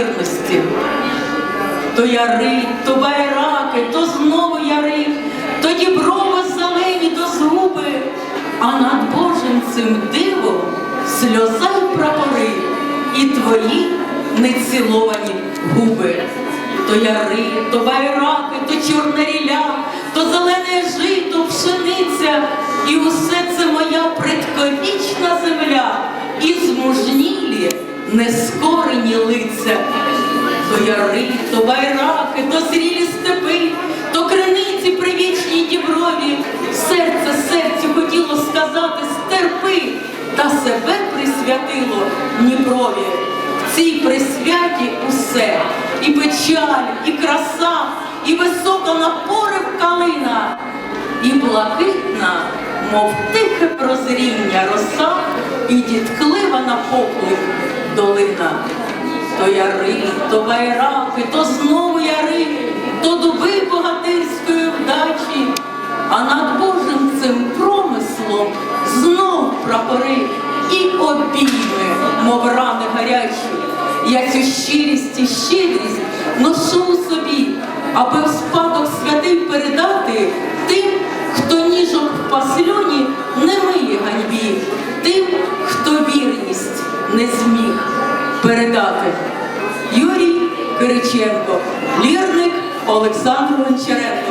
щирості. То яри, то байраки, то знову яри, то діброви зелені до згуби, а над Божим цим дивом сльоза й прапори, і твої неціловані губи. То яри, то байраки, то чорна ріля, то зелене жито, пшениця, і усе це моя предковічна земля, і змужнілі нескорені лиця. То яри, то байраки, то зрілі степи, то криниці привічні діброві. Серце серцю хотіло сказати стерпи, та себе присвятило Дніпрові. В цій присвяті усе, і печаль, і краса, і висока на порив калина, і блакитна, мов тихе прозріння роса, і дітклива на поклик долина. То яри, то байраки, то знову яри, то дуби богатирської вдачі, а над Божим цим промислом знов прапори і обійми, мов рани гарячі. Я цю щирість і щедрість ношу собі, аби в спадок святий передати зміг передати. Юрій Кириченко, лірник Олександр Гончаренко.